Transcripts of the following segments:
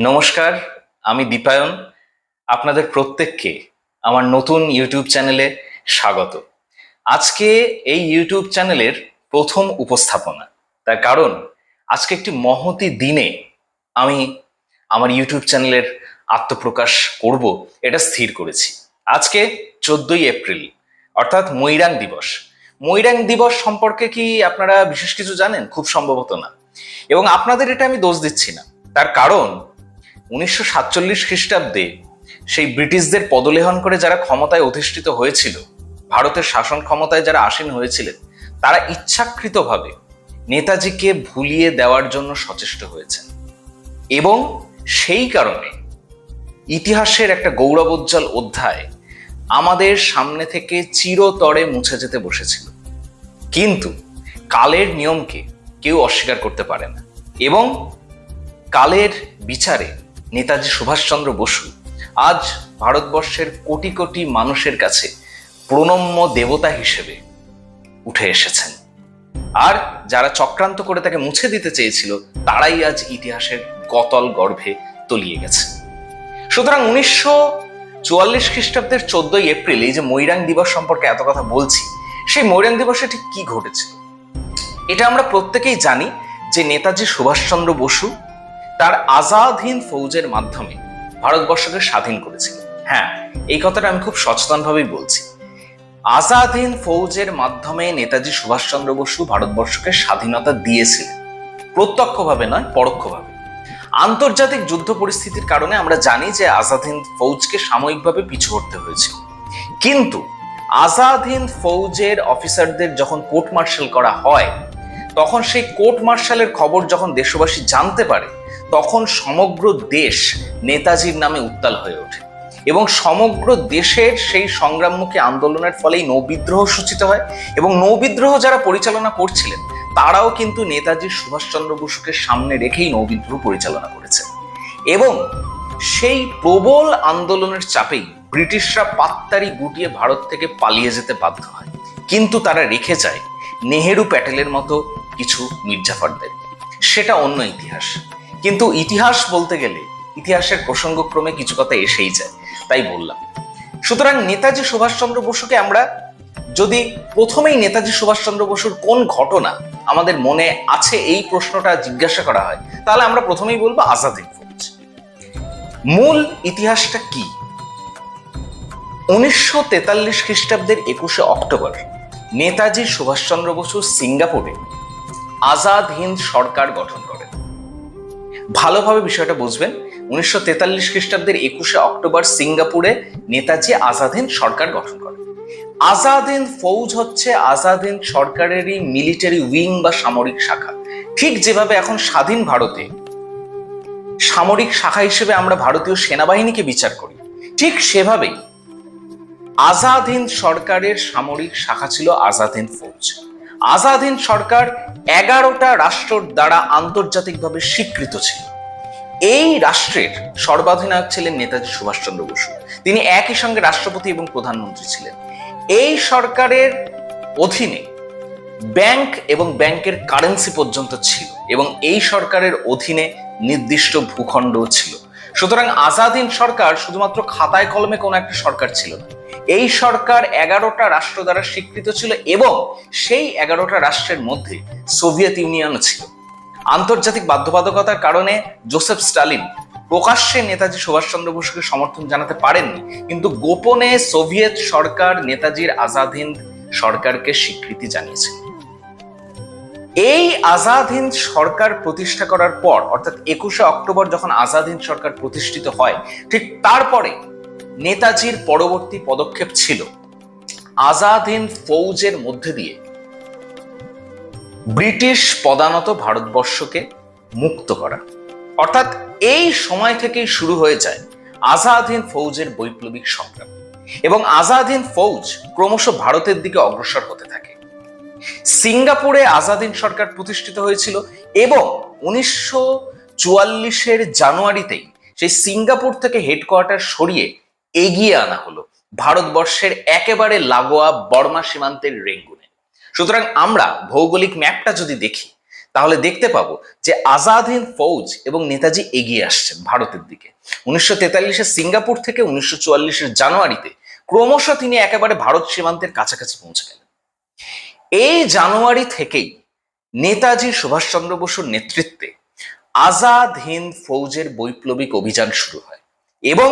নমস্কার, আমি দীপায়ন। আপনাদের প্রত্যেককে আমার নতুন ইউটিউব চ্যানেলে স্বাগত। আজকে এই ইউটিউব চ্যানেলের প্রথম উপস্থাপনা। তার কারণ, আজকে একটি মহতি দিনে আমি আমার ইউটিউব চ্যানেলের আত্মপ্রকাশ করব, এটা স্থির করেছি। আজকে চোদ্দই এপ্রিল, অর্থাৎ মৈরাং দিবস। মৈরাং দিবস সম্পর্কে কি আপনারা বিশেষ কিছু জানেন? খুব সম্ভবত না। এবং আপনাদের এটা আমি দোষ দিচ্ছি না। তার কারণ উনিশশো সাতচল্লিশ খ্রিস্টাব্দে সেই ব্রিটিশদের পদলেহন করে যারা ক্ষমতায় অধিষ্ঠিত হয়েছিল, ভারতের শাসন ক্ষমতায় যারা আসীন হয়েছিলেন, তারা ইচ্ছাকৃতভাবে নেতাজিকে ভুলিয়ে দেওয়ার জন্য সচেষ্ট হয়েছেন। এবং সেই কারণে ইতিহাসের একটা গৌরবোজ্জ্বল অধ্যায় আমাদের সামনে থেকে চিরতরে মুছে যেতে বসেছিল। কিন্তু কালের নিয়মকে কেউ অস্বীকার করতে পারে না এবং কালের বিচারে নেতাজি সুভাষচন্দ্র বসু আজ ভারতবর্ষের কোটি কোটি মানুষের কাছে প্রণম্য দেবতা হিসেবে উঠে এসেছেন। আর যারা চক্রান্ত করে তাকে মুছে দিতে চেয়েছিল, তারাই আজ ইতিহাসের গতল গর্ভে তলিয়ে গেছে। সুতরাং উনিশশো চুয়াল্লিশ খ্রিস্টাব্দের চোদ্দই এপ্রিল এই যে মৈরাং দিবস সম্পর্কে এত কথা বলছি, সেই মৈরাং দিবসে ঠিক কি ঘটেছে? এটা আমরা প্রত্যেকেই জানি যে নেতাজি সুভাষচন্দ্র বসু তার আজাদ হিন্দ ফৌজের মাধ্যমে ভারতবর্ষকে স্বাধীন করেছিল। হ্যাঁ এই কথাটা আমি খুব সচেতনভাবেই বলছি। আজাদ হিন্দ ফৌজের মাধ্যমে নেতাজি সুভাষচন্দ্র বসু ভারতবর্ষকে স্বাধীনতা দিয়েছিলেন। প্রত্যক্ষভাবে নয়, পরোক্ষভাবে। আন্তর্জাতিক যুদ্ধ পরিস্থিতির কারণে আমরা জানি যে আজাদ হিন্দ ফৌজকে সাময়িকভাবে পিছু হটতে হয়েছিল কিন্তু আজাদ হিন্দ ফৌজের অফিসারদের যখন কোর্ট মার্শাল করা হয়, তখন সেই কোর্ট মার্শালের খবর যখন দেশবাসী জানতে পারে তখন সমগ্র দেশ নেতাজির নামে উত্তাল হয়ে ওঠে। এবং সমগ্র দেশের সেই সংগ্রামমুখী আন্দোলনের ফলেই নৌবিদ্রোহ সূচিত হয় এবং নৌবিদ্রোহ যারা পরিচালনা করছিলেন, তারাও কিন্তু নেতাজি সুভাষচন্দ্র বসুকে সামনে রেখেই নৌবিদ্রোহ পরিচালনা করেছে। এবং সেই প্রবল আন্দোলনের চাপেই ব্রিটিশরা পাত্তারি গুটিয়ে ভারত থেকে পালিয়ে যেতে বাধ্য হয়। কিন্তু তারা রেখে যায় নেহেরু প্যাটেলের মতো কিছু মির্জাফরদের। সেটা অন্য ইতিহাস। কিন্তু ইতিহাস বলতে গেলে ইতিহাসের প্রসঙ্গক্রমে কিছু কথা এসেই যায়, তাই বললাম। সুতরাং নেতাজি সুভাষচন্দ্র বসুকে আমরা যদি প্রথমেই নেতাজি সুভাষচন্দ্র বসুর কোন ঘটনা আমাদের মনে আছে, এই প্রশ্নটা জিজ্ঞাসা করা হয়, তাহলে আমরা প্রথমেই বলব আজাদ ফৌজ মূল ইতিহাসটা কি? উনিশশো তেতাল্লিশ খ্রিস্টাব্দের একুশে অক্টোবর নেতাজি সুভাষচন্দ্র বসু সিঙ্গাপুরে আজাদ হিন্দ সরকার গঠন করেন। ভালোভাবে বিষয়টা বুঝবেন। উনিশশো তেতাল্লিশ খ্রিস্টাব্দের একুশে অক্টোবর সিঙ্গাপুরে নেতাজি আজাদ হিন্দ সরকার গঠন করেন। আজাদ হিন্দ ফৌজ হচ্ছে আজাদ হিন্দ সরকারেরই মিলিটারি উইং বা সামরিক শাখা। ঠিক যেভাবে এখন স্বাধীন ভারতে সামরিক শাখা হিসেবে আমরা ভারতীয় সেনাবাহিনীকে বিচার করি, ঠিক সেভাবেই আজাদ হিন্দ সরকারের সামরিক শাখা ছিল আজাদ হিন্দ ফৌজ। আজাদ হিন্দ সরকার এগারোটা রাষ্ট্র দ্বারা আন্তর্জাতিকভাবে স্বীকৃত ছিল। এই রাষ্ট্রের সর্বাধিনায়ক ছিলেন নেতাজি সুভাষচন্দ্র বসু। তিনি একই সঙ্গে রাষ্ট্রপতি এবং প্রধানমন্ত্রী ছিলেন। এই সরকারের অধীনে ব্যাংক এবং ব্যাংকের কারেন্সি পর্যন্ত ছিল এবং এই সরকারের অধীনে নির্দিষ্ট ভূখণ্ডও ছিল। সুতরাং আজাদিন সরকার শুধুমাত্র খাতায় কলমে কোনো একটা সরকার ছিল না। এই সরকার এগারোটা রাষ্ট্র দ্বারা স্বীকৃত ছিল এবং সেই এগারোটা রাষ্ট্রের মধ্যে সোভিয়েত ইউনিয়নও ছিল। আন্তর্জাতিক বাধ্যবাধকতার কারণে জোসেফ স্টালিন প্রকাশ্যে নেতাজি সুভাষচন্দ্র বসুকে সমর্থন জানাতে পারেননি, কিন্তু গোপনে সোভিয়েত সরকার নেতাজির আজাদ হিন্দ সরকারকে স্বীকৃতি জানিয়েছিল এই আজাদ হিন্দ সরকার প্রতিষ্ঠা করার পর, অর্থাৎ একুশে অক্টোবর যখন আজাদ হিন্দ সরকার প্রতিষ্ঠিত হয়, ঠিক তারপরে নেতাজির পরবর্তী পদক্ষেপ ছিল আজাদ হিন্দ ফৌজের মধ্যে দিয়ে ব্রিটিশ পদানত ভারতবর্ষকে মুক্ত করা। অর্থাৎ এই সময় থেকেই শুরু হয়ে যায় আজাদ হিন্দ ফৌজের বৈপ্লবিক সংগ্রাম। এবং আজাদ হিন্দ ফৌজ ক্রমশ ভারতের দিকে অগ্রসর হতে থাকে। সিঙ্গাপুরে আজাদিন সরকার প্রতিষ্ঠিত হয়েছিল এবং উনিশশো চুয়াল্লিশের জানুয়ারিতেই সেই সিঙ্গাপুর থেকে হেডকোয়ার্টার সরিয়ে এগিয়ে আনা হলো ভারতবর্ষের একেবারে লাগোয়া বর্মা সীমান্তের রেঙ্গুনে। সুতরাং আমরা ভৌগোলিক ম্যাপটা যদি দেখি, তাহলে দেখতে পাবো যে আজাদ হিন্দ ফৌজ এবং নেতাজি এগিয়ে আসছেন ভারতের দিকে। উনিশশো তেতাল্লিশের সিঙ্গাপুর থেকে উনিশশো চুয়াল্লিশের জানুয়ারিতে ক্রমশ তিনি একেবারে ভারত সীমান্তের কাছাকাছি পৌঁছে গেলেন। এই জানুয়ারি থেকেই নেতাজি সুভাষচন্দ্র বসুর নেতৃত্বে আজাদ হিন্দ ফৌজের বৈপ্লবিক অভিযান শুরু হয় এবং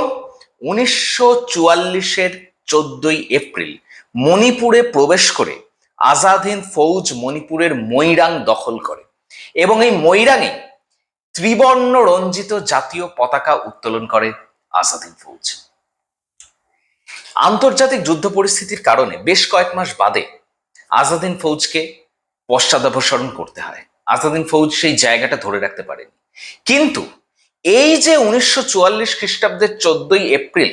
উনিশশো চুয়াল্লিশের চোদ্দই এপ্রিল মণিপুরে প্রবেশ করে আজাদ হিন্দ ফৌজ মণিপুরের মৈরাং দখল করে এবং এই মৈরাঙে ত্রিবর্ণ রঞ্জিত জাতীয় পতাকা উত্তোলন করে আজাদ হিন্দ ফৌজ। আন্তর্জাতিক যুদ্ধ পরিস্থিতির কারণে বেশ কয়েক মাস বাদে আজাদিন ফৌজকে পশ্চাদাপসরণ করতে হয়। আজাদিন ফৌজ সেই জায়গাটা ধরে রাখতে পারেনি। কিন্তু এই যে উনিশশো চুয়াল্লিশ খ্রিস্টাব্দের চোদ্দই এপ্রিল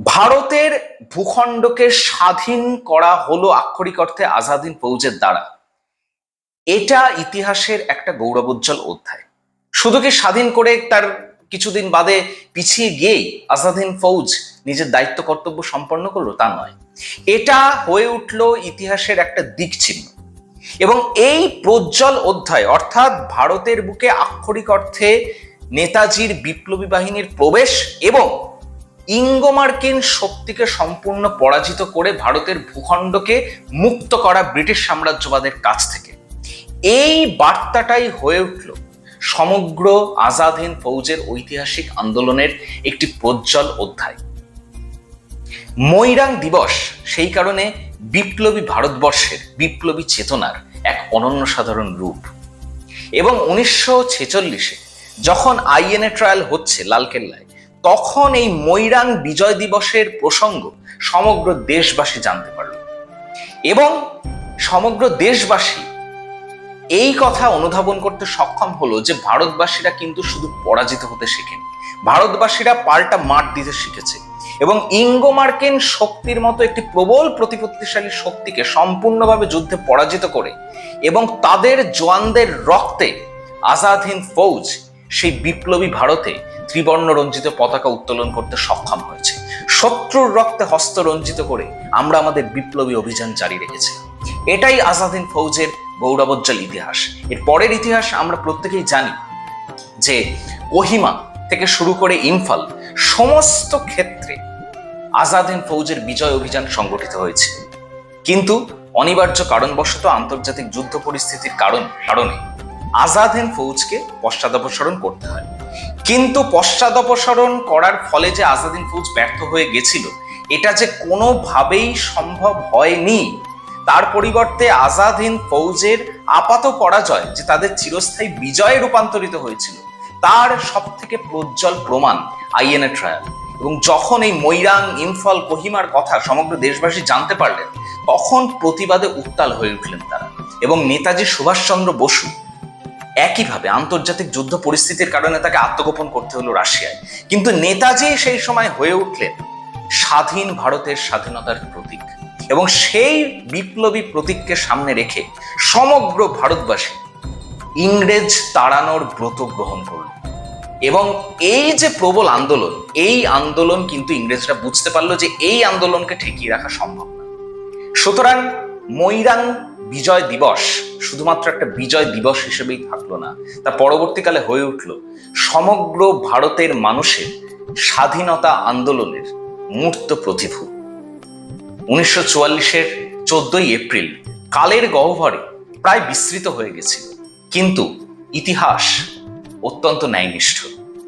ভারতের ভূখণ্ডকে স্বাধীন করা হলো আক্ষরিক অর্থে আজাদিন ফৌজের দ্বারা, এটা ইতিহাসের একটা গৌরবোজ্জ্বল অধ্যায়। শুধু কি স্বাধীন করে তার কিছুদিন বাদে পিছিয়ে গিয়েই আজাদিন ফৌজ নিজের দায়িত্ব, কর্তব্য সম্পন্ন করল, তা নয়। এটা হয়ে উঠল ইতিহাসের একটা দিক চিহ্ন এবং এই প্রজ্জ্বল অধ্যায়, অর্থাৎ ভারতের বুকে আক্ষরিক অর্থে নেতাজির বিপ্লবী বাহিনীর প্রবেশ এবং ইঙ্গোমার্কিন শক্তিকে সম্পূর্ণ পরাজিত করে ভারতের ভূখণ্ডকে মুক্ত করা ব্রিটিশ সাম্রাজ্যবাদের কাছ থেকে। এই বার্তাটাই হয়ে উঠল সমগ্র আজাদ হিন্দ ফৌজের ঐতিহাসিক আন্দোলনের একটি প্রজ্জ্বল অধ্যায়। মৈরাং দিবস, সেই কারণে বিপ্লবী ভারতবর্ষের বিপ্লবী চেতনার এক অনন্য সাধারণ রূপ। এবং উনিশশো ছেচল্লিশে যখন আইএনএ ট্রায়াল হচ্ছে লালকেল্লায়, তখন এই মৈরাং বিজয় দিবসের প্রসঙ্গ সমগ্র দেশবাসী জানতে পারল। এবং সমগ্র দেশবাসী এই কথা অনুধাবন করতে সক্ষম হলো যে ভারতবাসীরা কিন্তু শুধু পরাজিত হতে শেখেনি। ভারতবাসীরা পাল্টা মাঠ দিতে শিখেছে। এবং ইঙ্গো মার্কিন শক্তির মতো একটি প্রবল প্রতিপত্তিশালী শক্তিকে সম্পূর্ণভাবে যুদ্ধে পরাজিত করে এবং তাদের জওয়ানদের রক্তে আজাদ হিন্দ ফৌজ সেই বিপ্লবী ভারতে ত্রিবর্ণ রঞ্জিত পতাকা উত্তোলন করতে সক্ষম হয়েছে। শত্রুর রক্তে হস্ত রঞ্জিত করে আমরা আমাদের বিপ্লবী অভিযান জারি রেখেছি। এটাই আজাদ হিন্দ ফৌজের গৌরবোজ্জ্বল ইতিহাস। এর পরের ইতিহাস আমরা প্রত্যেকেই জানি যে কোহিমা থেকে শুরু করে ইমফল সমস্ত ক্ষেত্রে আজাদ হিন্দ ফৌজের বিজয় অভিযান সংগঠিত হয়েছে। কিন্তু অনিবার্য কারণবশত আন্তর্জাতিক যুদ্ধ পরিস্থিতির কারণ কারণে আজাদ হিন্দ ফৌজকে পশ্চাদপসরণ করতে হয়। কিন্তু পশ্চাদপসরণ করার ফলে যে আজাদ হিন্দ ফৌজ ব্যর্থ হয়ে গেছিল, এটা যে কোনোভাবেই সম্ভব হয়নি, তার পরিবর্তে আজাদ হিন্দ ফৌজের আপাত পরাজয় যে তাদের চিরস্থায়ী বিজয়ে রূপান্তরিত হয়েছিল, তার সব থেকে প্রজ্জ্বল প্রমাণ আইএনএ ট্রায়াল এবং যখন এই মৈরাং, ইমফল, কহিমার কথা সমগ্র দেশবাসী জানতে পারলেন, তখন প্রতিবাদে উত্তাল হয়ে উঠলেন তারা। এবং নেতাজি সুভাষচন্দ্র বসু একইভাবে আন্তর্জাতিক যুদ্ধ পরিস্থিতির কারণে তাকে আত্মগোপন করতে হলো রাশিয়ায়। কিন্তু নেতাজি সেই সময় হয়ে উঠলেন স্বাধীন ভারতের স্বাধীনতার প্রতীক। এবং সেই বিপ্লবী প্রতীককে সামনে রেখে সমগ্র ভারতবাসী ইংরেজ তাড়ানোর ব্রত গ্রহণ করল। এবং এই যে প্রবল আন্দোলন, এই আন্দোলন কিন্তু ইংরেজরা বুঝতে পারল যে এই আন্দোলনকে ঠেকিয়ে রাখা সম্ভব না। সুতরাং মৈরাং বিজয় দিবস শুধুমাত্র একটা বিজয় দিবস হিসেবেই থাকল না, তা পরবর্তীকালে হয়ে উঠল সমগ্র ভারতের মানুষের স্বাধীনতা আন্দোলনের মূর্ত প্রতিভূ। উনিশশো চুয়াল্লিশের চোদ্দই এপ্রিল কালের গহ্বরে প্রায় বিস্তৃত হয়ে গেছিল। কিন্তু ইতিহাস অত্যন্ত ন্যায়নিষ্ঠ।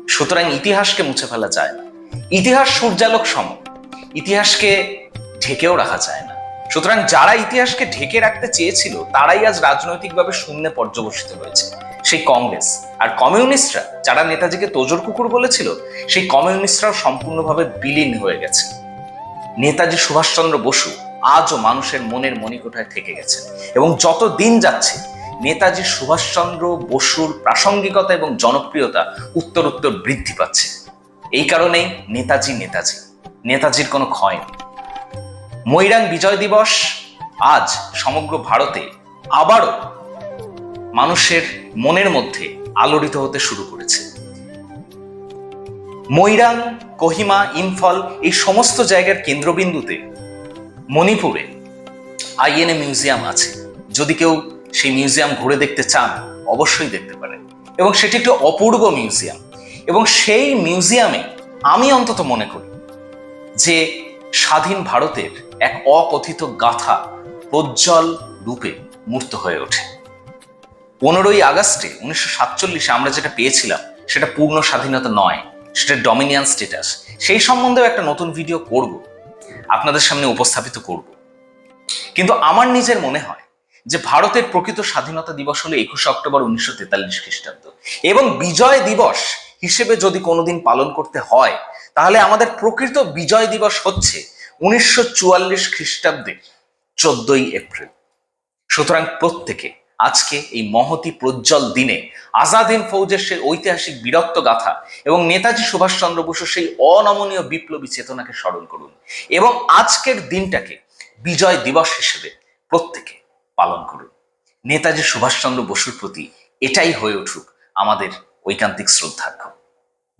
সুতরাং ইতিহাসকে মুছে ফেলা যায় না। ইতিহাস সূর্যালোক সম। ইতিহাসকে ঢেকেও রাখা যায় না। সুতরাং যারা ইতিহাসকে ঢেকে রাখতে চেয়েছিল, তারাই আজ রাজনৈতিকভাবে শূন্যে পর্যবসিত হয়েছে সেই কংগ্রেস আর কমিউনিস্টরা, যারা নেতাজিকে তোজর কুকুর বলেছিল, সেই কমিউনিস্টরাও সম্পূর্ণভাবে বিলীন হয়ে গেছে। নেতাজি সুভাষচন্দ্র বসু আজও মানুষের মনের মণিকোঠায় থেকে গেছে এবং যত দিন যাচ্ছে নেতাজি সুভাষচন্দ্র বসুর প্রাসঙ্গিকতা এবং জনপ্রিয়তা উত্তর উত্তর বৃদ্ধি পাচ্ছে। এই কারণেই নেতাজি নেতাজি। নেতাজির কোনো ক্ষয় নেই। মৈরাং বিজয় দিবস আজ সমগ্র ভারতে আবারও মানুষের মনের মধ্যে আলোড়িত হতে শুরু করেছে। মৈরাং, কোহিমা, ইম্ফল এই সমস্ত জায়গার কেন্দ্রবিন্দুতে মণিপুরে আইএনএ মিউজিয়াম আছে। যদি কেউ সেই মিউজিয়াম ঘুরে দেখতে চান, অবশ্যই দেখতে পারেন। এবং সেটি একটি অপূর্ব মিউজিয়াম। এবং সেই মিউজিয়ামে আমি অন্তত মনে করি যে স্বাধীন ভারতের এক অকথিত গাথা প্রজ্জ্বল রূপে মূর্ত হয়ে ওঠে। পনেরোই আগস্টে উনিশশো সাতচল্লিশে আমরা যেটা পেয়েছিলাম, সেটা পূর্ণ স্বাধীনতা নয়, সেটা ডমিনিয়ান স্টেটাস। সেই সম্বন্ধেও একটা নতুন ভিডিও করব, আপনাদের সামনে উপস্থাপিত করব। কিন্তু আমার নিজের মনে হয় যে ভারতের প্রকৃত স্বাধীনতা দিবস হলো একুশে অক্টোবর উনিশশো তেতাল্লিশ খ্রিস্টাব্দ। এবং বিজয় দিবস হিসেবে যদি কোনোদিন পালন করতে হয়, তাহলে আমাদের প্রকৃত বিজয় দিবস হচ্ছে উনিশশো চুয়াল্লিশ খ্রিস্টাব্দে চোদ্দই এপ্রিল। সুতরাং প্রত্যেকে আজকে এই মহতি প্রজ্জ্বল দিনে আজাদ হিন্দ ফৌজের সেই ঐতিহাসিক বীরত্ব গাথা এবং নেতাজি সুভাষচন্দ্র বসুর সেই অনমনীয় বিপ্লবী চেতনাকে স্মরণ করুন এবং আজকের দিনটাকে বিজয় দিবস হিসেবে প্রত্যেকে পালন করুন। নেতাজি সুভাষচন্দ্র বসুর প্রতি এটাই হয়ে উঠুক আমাদের ঐকান্তিক শ্রদ্ধার্ঘ্য।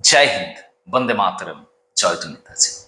জয় হিন্দ, বন্দে মাতরম, জয় তো নেতাজি।